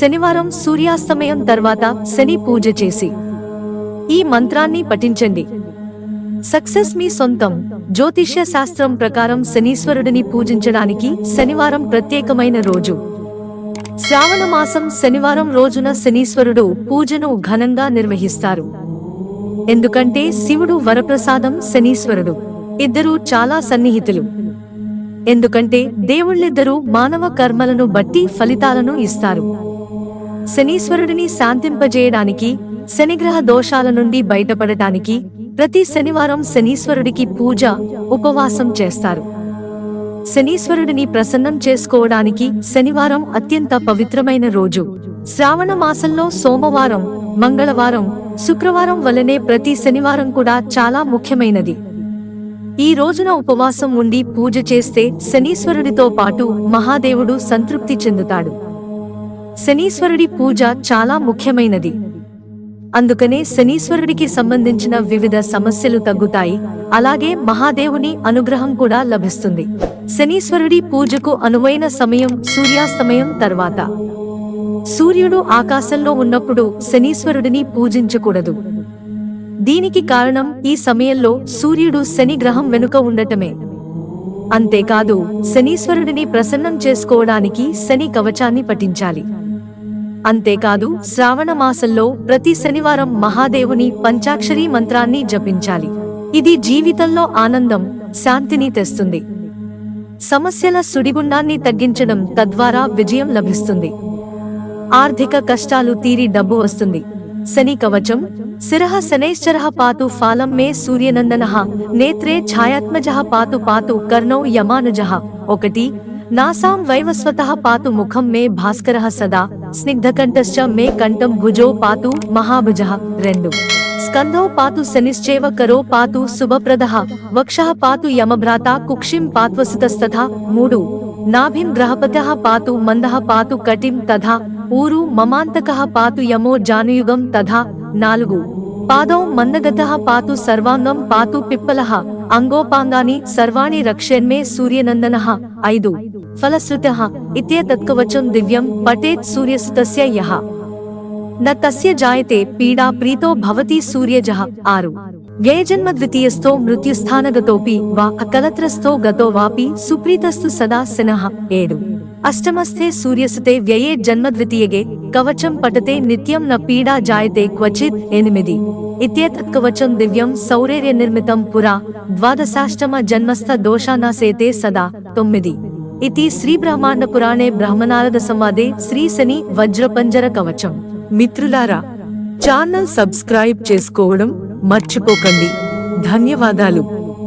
శనివారం సూర్యాస్తమయం తర్వాత శని పూజ చేసి ఈ మంత్రాన్ని పఠించండి. సక్సెస్ మీ సొంతం. జ్యోతిష్య శాస్త్రం ప్రకారం శనీశ్వరుడిని పూజించడానికి శనివారం ప్రత్యేకమైన రోజు. శ్రావణ మాసం శనివారం రోజున శనీశ్వరుడు పూజను ఘనంగా నిర్వహిస్తారు. ఎందుకంటే శివుడు వరప్రసాదం శనీశ్వరుడు. ఇద్దరూ చాలా సన్నిహితులు. ఎందుకంటే దేవుళ్ళిద్దరూ మానవ కర్మలను బట్టి ఫలితాలను ఇస్తారు. శనీశ్వరుడిని శాంతింపజేయడానికి శనిగ్రహ దోషాల నుండి బయటపడటానికి ప్రతి శనివారం శనీశ్వరుడికి పూజ ఉపవాసం చేస్తారు. శనీశ్వరుడిని ప్రసన్నం చేసుకోవడానికి శనివారం అత్యంత పవిత్రమైన రోజు. శ్రావణ మాసంలో సోమవారం మంగళవారం శుక్రవారం వలనే ప్రతి శనివారం కూడా చాలా ముఖ్యమైనది. ఈ రోజున ఉపవాసం ఉండి పూజ చేస్తే శనీశ్వరుడితో పాటు మహాదేవుడు సంతృప్తి చెందుతాడు. శనీశ్వరుడి పూజ చాలా ముఖ్యమైనది. అందుకనే శనీశ్వరుడికి సంబంధించిన వివిధ సమస్యలు తగ్గుతాయి. అలాగే మహాదేవుని అనుగ్రహం కూడా లభిస్తుంది. శనీశ్వరుడి పూజకు అనువైన సమయం సూర్యాస్తమయం తర్వాత. సూర్యుడు ఆకాశంలో ఉన్నప్పుడు శనీశ్వరుడిని పూజించకూడదు. దీనికి కారణం ఈ సమయంలో సూర్యుడు శని గ్రహం వెనుక ఉండటమే. అంతేకాదు శనీశ్వరుడిని ప్రసన్నం చేసుకోవడానికి శని కవచాన్ని పఠించాలి. అంతేకాదు శ్రావణ మాసంలో ప్రతి శనివారం మహాదేవుని పంచాక్షరీ మంత్రాన్ని జపించాలి. ఇది జీవితంలో ఆనందం శాంతిని తెస్తుంది. సమస్యల సుడిగుండాన్ని తగ్గించడం తద్వారా విజయం లభిస్తుంది. ఆర్థిక కష్టాలు తీరి డబ్బు వస్తుంది. శని కవచం శిరః శనైశ్చరః పాతు ఫాలం మే సూర్యనందన నేత్రే ఛాయాత్మజః పాతు పాతు కర్ణౌ యమానుజః. ఒకటి నాసాం వైవస్వత పాతు ముఖం మే భాస్కర సదా స్నిగ్ధకంఠశ్చ మే కంఠం భుజో పాతు మహాభుజ రెండు. స్కంధో పాతు శనిశ్చేవ కరో పాతు శుభప్రద వక్ష పాతు యమభ్రాత కుక్షిం పాత్వసుతస్తథ మూడు. నాభిం గ్రహపత పాతు మంద పాతు కటిం తథా ఊరు మమాంతక పాతు యమో జానుయుగం తథా నాలుగు. పాదౌ మందగత పాతు సర్వాంగం పాతు పిప్పల అంగోపాంగాని సర్వాణి రక్షేన్మే సూర్యనందన ఐదు. फलश्रुतः इत्येतत्कवचं दिव्यं पठेत् सूर्यसुतस्य यः। न तस्य जायते पीडा प्रीतो भवति सूर्यजः आरु। व्ययजन्मद्वितीयस्थो मृत्युस्थानगतोऽपि वा अकलत्रस्थो गतो वापि सुप्रीतस्तु सदा सिनः एडु अष्टमस्थे सूर्यसुते व्यये जन्म जन्मद्वितीयगे कवचं पटते नित्यं न पीडा जायते क्वचित् एनिमिदि। इत्येतत्कवचं दिव्यं सौरेर्यनिर्मितं पुरा द्वादशाष्टम जन्मस्थ दोषा न सेते सदा तोम्मिदि। ఇది శ్రీ బ్రహ్మాండ పురాణే బ్రహ్మనారద సంవాదే శ్రీ శని వజ్రపంజర కవచం మిత్రులారా ఛానల్ సబ్స్క్రైబ్ చేసుకోవడం మర్చిపోకండి। ధన్యవాదాలు।